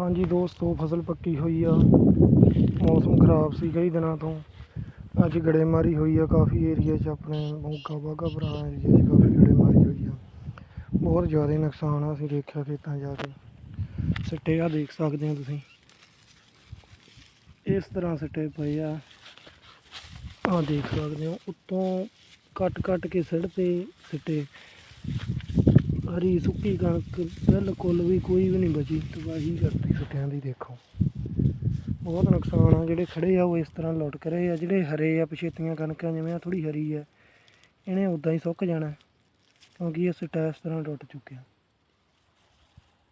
ਹਾਂਜੀ ਦੋਸਤੋ, ਫਸਲ ਪੱਕੀ ਹੋਈ ਆ। ਮੌਸਮ ਖਰਾਬ ਸੀ ਕਈ ਦਿਨਾਂ ਤੋਂ। ਅੱਜ ਗੜੇਮਾਰੀ ਹੋਈ ਆ ਕਾਫੀ ਏਰੀਆ 'ਚ ਆਪਣੇ ਮੋਗਾ ਬਾਗਾ ਪੁਰਾਣਾ ਏਰੀਆ 'ਚ ਕਾਫੀ ਗੜੇਮਾਰੀ ਹੋਈ ਆ। ਬਹੁਤ ਜ਼ਿਆਦਾ ਨੁਕਸਾਨ ਆ, ਅਸੀਂ ਦੇਖਿਆ ਖੇਤਾਂ ਜਾ ਕੇ। ਸਿੱਟੇ ਆ, ਦੇਖ ਸਕਦੇ ਹੋ ਤੁਸੀਂ। ਇਸ ਤਰ੍ਹਾਂ ਸਿੱਟੇ ਪਏ ਆ। ਆ ਦੇਖ ਸਕਦੇ ਹੋ, ਉੱਤੋਂ ਕੱਟ ਕੱਟ ਕੇ ਸਿੱਟ ਤੇ ਸਿੱਟੇ। ਹਰੀ ਸੁੱਕੀ ਕਣਕ ਬਿਲਕੁਲ ਵੀ ਕੋਈ ਵੀ ਨਹੀਂ ਬਚੀ। ਤਬਾਹੀ ਕਰਤੀ ਸੁੱਕਿਆਂ ਦੀ, ਦੇਖੋ। ਬਹੁਤ ਨੁਕਸਾਨ ਆ, ਜਿਹੜੇ ਖੜੇ ਆ, ਉਹ ਇਸ ਤਰ੍ਹਾਂ ਲੁੱਟ ਰਹੇ ਆ। ਜਿਹੜੇ ਹਰੇ ਆ, ਪਛੇਤੀਆਂ ਕਣਕਾਂ ਜਿਵੇਂ ਆ ਥੋੜੀ ਹਰੀ ਆ, ਇਹਨੇ ਉਦਾਂ ਹੀ ਸੁੱਕ ਜਾਣਾ, ਕਿਉਂਕਿ ਇਹ ਸਿੱਟਾ ਇਸ ਤਰ੍ਹਾਂ ਟੁੱਟ ਚੁੱਕਿਆ।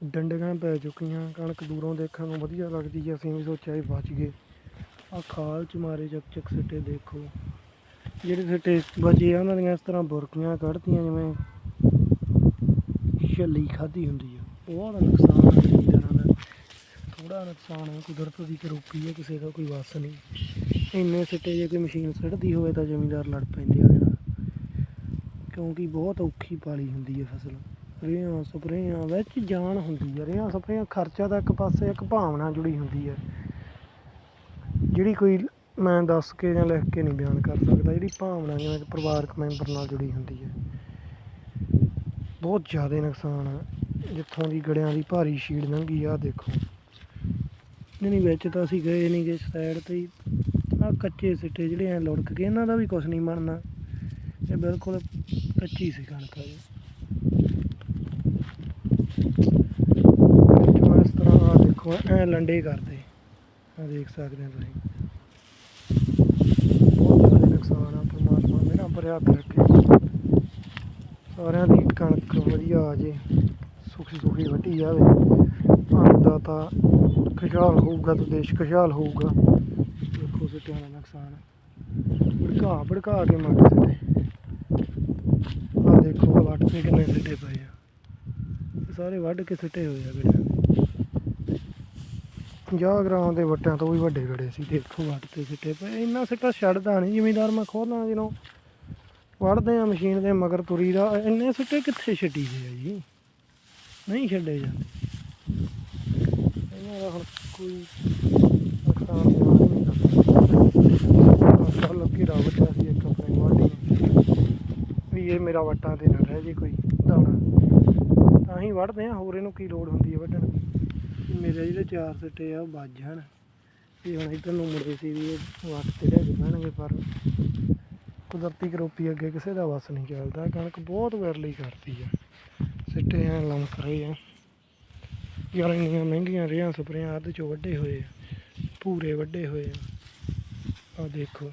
ਡੰਡੀਆਂ ਪੈ ਚੁੱਕੀਆਂ, ਕਣਕ ਦੂਰੋਂ ਦੇਖਣ ਨੂੰ ਵਧੀਆ ਲੱਗਦੀ ਆ, ਅਸੀਂ ਵੀ ਸੋਚਿਆ ਇਹ ਬਚ ਗਏ। ਆ ਖਾਲ ਚ ਮਾਰੇ ਚੱਕ ਚੱਕ ਸਿੱਟੇ, ਦੇਖੋ। ਜਿਹੜੇ ਸਿੱਟੇ ਬਚੇ ਆ, ਉਹਨਾਂ ਦੀਆਂ ਇਸ ਤਰ੍ਹਾਂ ਬੁਰਕੀਆਂ ਕੱਢਤੀਆਂ, ਜਿਵੇਂ ਛੱਲੀ ਖਾਧੀ ਹੁੰਦੀ ਆ। ਉਹ ਦਾ ਨੁਕਸਾਨ ਆ ਜ਼ਿਮੀਂਦਾਰਾਂ ਦਾ। ਥੋੜਾ ਨੁਕਸਾਨ ਆ, ਕੁਦਰਤ ਦੀ ਕਰੋਪੀ ਹੈ ਕਿਸੇ ਦਾ ਕੋਈ ਵੱਸ ਨਹੀਂ। ਇੰਨੇ ਸਿੱਟੇ ਜੇ ਕੋਈ ਮਸ਼ੀਨ ਸਿੱਟਦੀ ਹੋਵੇ ਤਾਂ ਜ਼ਿਮੀਂਦਾਰ ਲੜ ਪੈਂਦੇ ਉਹਦੇ ਨਾਲ। ਕਿਉਂਕਿ ਬਹੁਤ ਔਖੀ ਪਾਲੀ ਹੁੰਦੀ ਹੈ ਫਸਲ। ਰੇਹਾਂ, ਸਪਰੇਆਂ ਵਿੱਚ ਜਾਨ ਹੁੰਦੀ ਹੈ ਰੇਹਾਂ, ਸਪਰੇਆਂ ਖਰਚਾ ਤਾਂ ਇੱਕ ਪਾਸੇ ਇੱਕ ਭਾਵਨਾ ਜੁੜੀ ਹੁੰਦੀ ਹੈ ਜਿਹੜੀ ਕੋਈ ਮੈਂ ਦੱਸ ਕੇ ਜਾਂ ਲਿਖ ਕੇ ਨਹੀਂ ਬਿਆਨ ਕਰ ਸਕਦਾ। ਜਿਹੜੀ ਭਾਵਨਾ ਜਿਵੇਂ ਪਰਿਵਾਰਕ ਮੈਂਬਰ ਨਾਲ ਜੁੜੀ ਹੁੰਦੀ ਹੈ ਬਹੁਤ ਜ਼ਿਆਦਾ ਨੁਕਸਾਨ ਆ। ਜਿੱਥੋਂ ਦੀ ਗੜਿਆਂ ਦੀ ਭਾਰੀ ਸ਼ੀੜ ਲੰਘੀ ਆ ਦੇਖੋ। ਨਹੀਂ ਨਹੀਂ ਵਿੱਚ ਤਾਂ ਅਸੀਂ ਗਏ ਨਹੀਂ ਗੇ ਸਾਈਡ ਤੇ ਹੀ। ਆ ਕੱਚੇ ਸਿੱਟੇ ਜਿਹੜੇ ਐ ਲੁੜਕ ਗਏ, ਇਹਨਾਂ ਦਾ ਵੀ ਕੁਝ ਨਹੀਂ ਬਣਨਾ। ਇਹ ਬਿਲਕੁਲ ਕੱਚੀ ਸੀ ਕਣਕ ਆ ਇਸ ਤਰ੍ਹਾਂ ਆ ਦੇਖੋ, ਐ ਲੰਡੇ ਕਰਦੇ। ਆ ਦੇਖ ਸਕਦੇ ਹੋ ਤੁਸੀਂ। ਬਹੁਤ ਜ਼ਿਆਦਾ ਨੁਕਸਾਨ ਆ, ਪਰਮਾਤਮਾ ਮੇਰਾ ਭਰਿਆ ਹੱਥ ਰੱਖੇ ਸਾਰਿਆਂ ਦੀ ਕਣਕ ਵਧੀਆ ਆ ਜੇ ਸੁਖੀ ਸੁਖੀ ਵੱਢੀ ਜਾਵੇ ਭਾਰਤ ਤਾਂ ਖੁਸ਼ਹਾਲ ਹੋਊਗਾ ਤਾਂ ਦੇਸ਼ ਖੁਸ਼ਹਾਲ ਹੋਊਗਾ। ਦੇਖੋ ਸਿੱਟਿਆਂ ਦਾ ਨੁਕਸਾਨ, ਭੜਕਾ ਭੜਕਾ ਕੇ ਮਾਰ ਸਿੱਟੇ। ਆ ਦੇਖੋ ਵੱਟ ਤੇ ਕਿੰਨੇ ਸਿੱਟੇ ਪਏ ਆ। ਸਾਰੇ ਵੱਢ ਕੇ ਸਿੱਟੇ ਹੋਏ ਆ ਗੜਿਆਂ 50 ਗ੍ਰਾਮ ਦੇ ਵੱਟਾਂ ਤੋਂ ਵੀ ਵੱਡੇ ਗੜੇ ਸੀ, ਦੇਖੋ ਵੱਟ ਤੇ ਸਿੱਟੇ ਪਏ ਇੰਨਾ ਸਿੱਟਾ ਛੱਡਦਾ ਨਹੀਂ, ਜ਼ਿਮੀਂਦਾਰ ਮੈਂ ਖੋਲਾਂ ਜਦੋਂ ਵੜਦੇ ਆ ਮਸ਼ੀਨ ਦੇ ਮਗਰ ਤੁਰੀ ਦਾ। ਇੰਨੇ ਸਿੱਟੇ ਕਿੱਥੇ ਛੱਡੀ ਦੇ ਆ ਜੀ? ਨਹੀਂ ਛੱਡੇ ਜਾਂਦੇ। ਇਹਨਾਂ ਦਾ ਹੁਣ ਕੋਈ ਨੁਕਸਾਨ ਨਹੀਂ ਕਰਦਾ ਲੱਗੀ ਰਾਵਟ ਸੀ ਇੱਕ ਆਪਣੇ ਗੁਆਂਢੀ ਵੀ ਇਹ ਮੇਰਾ ਵੱਟਾਂ ਤੇ ਨਾ ਰਹਿ ਜੇ ਕੋਈ ਦਾਣਾ। ਤਾਂ ਹੀ ਵੜਦੇ ਆ, ਹੋਰ ਇਹਨੂੰ ਕੀ ਲੋੜ ਹੁੰਦੀ ਹੈ ਵੱਢਣ ਦੀ? ਮੇਰੇ ਜਿਹੜੇ ਚਾਰ ਸਿੱਟੇ ਆ, ਉਹ ਵੱਜ ਜਾਣ। ਇਹ ਹੁਣ ਇੱਧਰ ਨੂੰ ਮੁੜਦੇ ਸੀ ਵੀ ਇਹ ਵੱਟ ਤੇ ਰਹਿ ਪੈਣਗੇ ਪਰ ਕੁਦਰਤੀ ਕਰੋਪੀ ਅੱਗੇ ਕਿਸੇ ਦਾ ਵਸ ਨਹੀਂ ਚੱਲਦਾ, ਕਣਕ ਬਹੁਤ ਵਿਰਲੀ ਕਰਦੀ ਆ। ਸਿੱਟੇ ਐ ਲਮਕ ਰਹੇ ਆ। ਯਾਰ ਇੰਨੀਆਂ ਮਹਿੰਗੀਆਂ ਰੇਹਾਂ, ਸਪਰੇਆਂ ਅੱਧ ਚੋਂ ਵੱਡੇ ਹੋਏ ਆ ਪੂਰੇ ਵੱਡੇ ਹੋਏ ਆ। ਆ ਦੇਖੋ।